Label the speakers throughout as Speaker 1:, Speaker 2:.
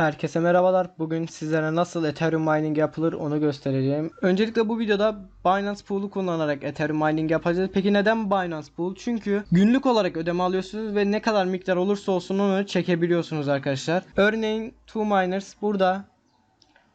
Speaker 1: Herkese merhabalar. Bugün sizlere nasıl Ethereum mining yapılır onu göstereceğim. Öncelikle bu videoda Binance Pool'u kullanarak Ethereum mining yapacağız. Peki neden Binance Pool? Çünkü günlük olarak ödeme alıyorsunuz ve ne kadar miktar olursa olsun onu çekebiliyorsunuz arkadaşlar. Örneğin Two Miners burada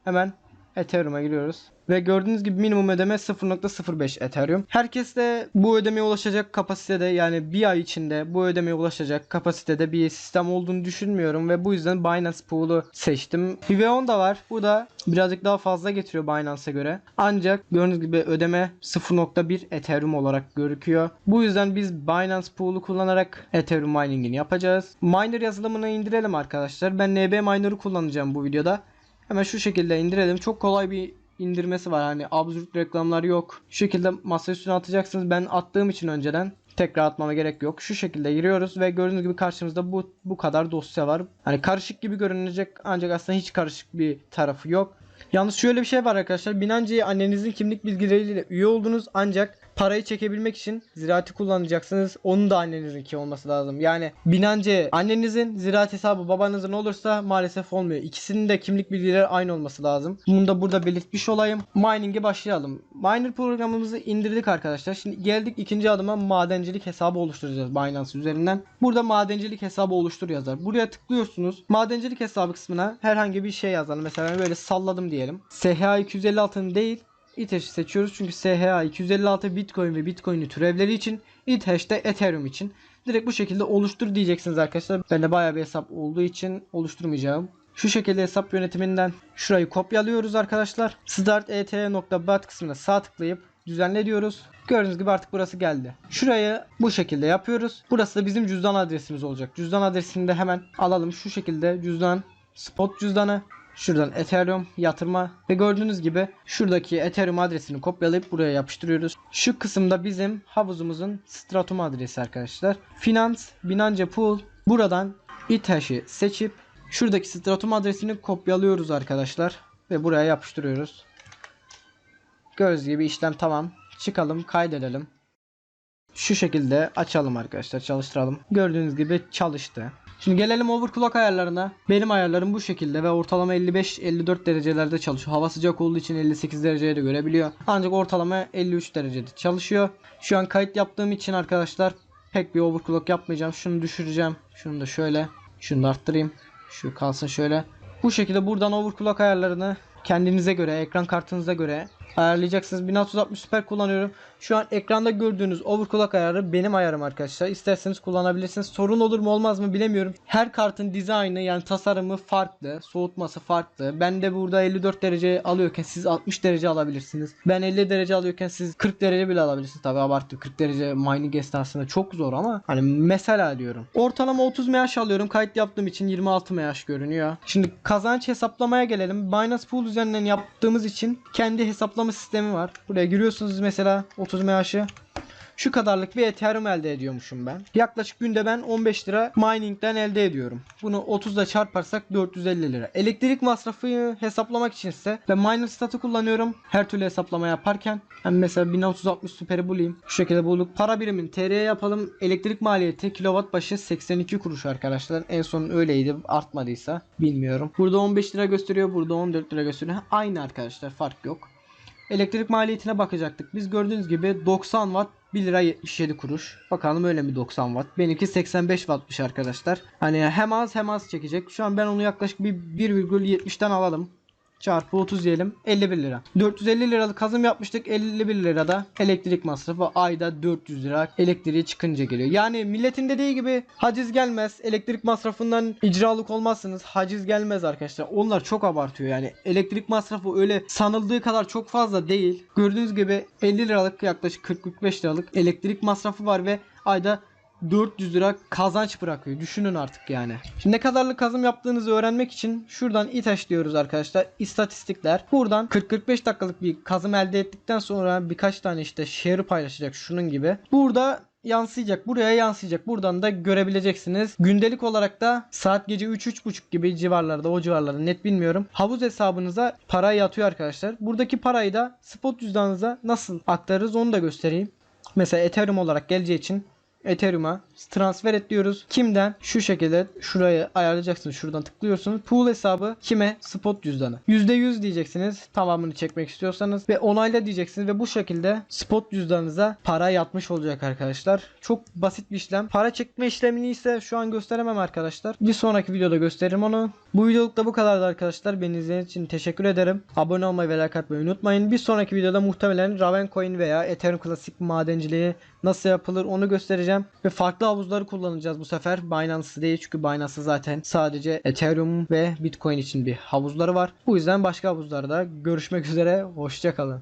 Speaker 1: hemen Ethereum'a giriyoruz. Ve gördüğünüz gibi minimum ödeme 0.05 Ethereum. Herkes de bu ödemeye ulaşacak kapasitede yani bir ay içinde bu ödemeye ulaşacak kapasitede bir sistem olduğunu düşünmüyorum ve bu yüzden Binance Pool'u seçtim. Hiveon da var. Bu da birazcık daha fazla getiriyor Binance'a göre. Ancak gördüğünüz gibi ödeme 0.1 Ethereum olarak gözüküyor. Bu yüzden biz Binance Pool'u kullanarak Ethereum mining'ini yapacağız. Miner yazılımını indirelim arkadaşlar. Ben NB Miner'ı kullanacağım bu videoda. Hemen şu şekilde indirelim. Çok kolay bir indirmesi var. Hani absürt reklamlar yok. Şu şekilde masa üstüne atacaksınız. Ben attığım için önceden tekrar atmama gerek yok. Şu şekilde giriyoruz ve gördüğünüz gibi karşımızda bu bu kadar dosya var. Hani karışık gibi görünecek ancak aslında hiç karışık bir tarafı yok. Yalnız şöyle bir şey var arkadaşlar. Binance'ye annenizin kimlik bilgileriyle üye oldunuz ancak parayı çekebilmek için ziraati kullanacaksınız. Onun da annenizinki olması lazım. Yani Binance annenizin ziraat hesabı babanızın olursa maalesef olmuyor. İkisinin de kimlik bilgileri aynı olması lazım. Bunu da burada belirtmiş olayım. Mining'e başlayalım. Miner programımızı indirdik arkadaşlar. Şimdi geldik ikinci adıma madencilik hesabı oluşturacağız Binance üzerinden. Burada madencilik hesabı oluştur yazar. Buraya tıklıyorsunuz. Madencilik hesabı kısmına herhangi bir şey yazalım. Mesela böyle salladım diyelim. SHA 256'ın değil İTHAŞ'ı seçiyoruz çünkü SHA 256 Bitcoin ve Bitcoin'i türevleri için İTHAŞ de Ethereum için. Direkt bu şekilde oluştur diyeceksiniz arkadaşlar. Ben de bayağı bir hesap olduğu için oluşturmayacağım. Şu şekilde hesap yönetiminden şurayı kopyalıyoruz arkadaşlar. Start.et.bat kısmına sağ tıklayıp düzenle diyoruz. Gördüğünüz gibi artık burası geldi. Şurayı bu şekilde yapıyoruz. Burası da bizim cüzdan adresimiz olacak. Cüzdan adresini de hemen alalım. Şu şekilde cüzdan spot cüzdanı Şuradan Ethereum yatırma ve gördüğünüz gibi şuradaki Ethereum adresini kopyalayıp buraya yapıştırıyoruz. Şu kısımda bizim havuzumuzun Stratum adresi arkadaşlar. Finans, Binance Pool buradan İTHAŞ'ı seçip şuradaki Stratum adresini kopyalıyoruz arkadaşlar ve buraya yapıştırıyoruz. Gördüğünüz gibi işlem tamam. Çıkalım, kaydedelim. Şu şekilde açalım arkadaşlar, çalıştıralım. Gördüğünüz gibi çalıştı. Şimdi gelelim overclock ayarlarına. Benim ayarlarım bu şekilde ve ortalama 55-54 derecelerde çalışıyor. Hava sıcak olduğu için 58 dereceye de görebiliyor. Ancak ortalama 53 derecede çalışıyor. Şu an kayıt yaptığım için arkadaşlar pek bir overclock yapmayacağım. Şunu düşüreceğim. Şunu da şöyle. Şunu da arttırayım. Şu kalsın şöyle. Bu şekilde buradan overclock ayarlarını kendinize göre, ekran kartınıza göre ayarlayacaksınız. 1660 Super kullanıyorum. Şu an ekranda gördüğünüz overclock ayarı benim ayarım arkadaşlar. İsterseniz kullanabilirsiniz. Sorun olur mu olmaz mı bilemiyorum. Her kartın dizaynı yani tasarımı farklı. Soğutması farklı. Ben de burada 54 derece alıyorken siz 60 derece alabilirsiniz. Ben 50 derece alıyorken siz 40 derece bile alabilirsiniz. Tabi abarttı 40 derece mining esnasında çok zor ama hani mesela diyorum. Ortalama 30 MH alıyorum. Kayıt yaptığım için 26 MH görünüyor. Şimdi kazanç hesaplamaya gelelim. Binance Pool üzerinden yaptığımız için kendi hesaplama sistemi var. Buraya giriyorsunuz mesela 30 MH'ı. Şu kadarlık bir Ethereum elde ediyormuşum ben. Yaklaşık günde ben 15 lira miningden elde ediyorum. Bunu 30 ile çarparsak 450 lira. Elektrik masrafı hesaplamak için ise ben miner statı kullanıyorum. Her türlü hesaplama yaparken. Hem mesela 1660 süperi bulayım. Şu şekilde bulduk. Para birimin TL'ye yapalım. Elektrik maliyeti kilowatt başı 82 kuruş arkadaşlar. En son öyleydi. Artmadıysa bilmiyorum. Burada 15 lira gösteriyor. Burada 14 lira gösteriyor. Aynı arkadaşlar. Fark yok. Elektrik maliyetine bakacaktık. Biz gördüğünüz gibi 90 watt 1 lira 77 kuruş. Bakalım öyle mi 90 watt. Benimki 85 wattmış arkadaşlar. Hani hem az hem az çekecek. Şu an ben onu yaklaşık bir 1,70'ten alalım. Çarpı 30 diyelim 51 lira. 450 liralık kazım yapmıştık 51 lirada elektrik masrafı ayda 400 lira elektriği çıkınca geliyor. Yani milletin dediği gibi haciz gelmez elektrik masrafından icralık olmazsınız haciz gelmez arkadaşlar. Onlar çok abartıyor yani elektrik masrafı öyle sanıldığı kadar çok fazla değil. Gördüğünüz gibi 50 liralık yaklaşık 40-45 liralık elektrik masrafı var ve ayda 400 lira kazanç bırakıyor. Düşünün artık yani. Şimdi ne kadarlık kazım yaptığınızı öğrenmek için şuradan İTAŞ diyoruz arkadaşlar. İstatistikler. Buradan 40-45 dakikalık bir kazım elde ettikten sonra birkaç tane işte share paylaşacak şunun gibi. Burada yansıyacak. Buraya yansıyacak. Buradan da görebileceksiniz. Gündelik olarak da saat gece 3-3.30 gibi civarlarda o civarlarda net bilmiyorum. Havuz hesabınıza para yatıyor arkadaşlar. Buradaki parayı da spot cüzdanınıza nasıl aktarırız onu da göstereyim. Mesela Ethereum olarak geleceği için Ethereum'a transfer et diyoruz. Kimden? Şu şekilde şurayı ayarlayacaksınız. Şuradan tıklıyorsunuz. Pool hesabı kime? Spot cüzdanı. %100 diyeceksiniz. Tamamını çekmek istiyorsanız ve onayla diyeceksiniz ve bu şekilde spot cüzdanınıza para yatmış olacak arkadaşlar. Çok basit bir işlem. Para çekme işlemini ise şu an gösteremem arkadaşlar. Bir sonraki videoda gösteririm onu. Bu videoluk da bu kadardı arkadaşlar. Beni izlediğiniz için teşekkür ederim. Abone olmayı ve like atmayı unutmayın. Bir sonraki videoda muhtemelen Ravencoin veya Ethereum klasik madenciliği nasıl yapılır onu göstereceğim. Ve farklı havuzları kullanacağız bu sefer. Binance'ı değil çünkü Binance'ı zaten sadece Ethereum ve Bitcoin için bir havuzları var. Bu yüzden başka havuzlarda görüşmek üzere. Hoşçakalın.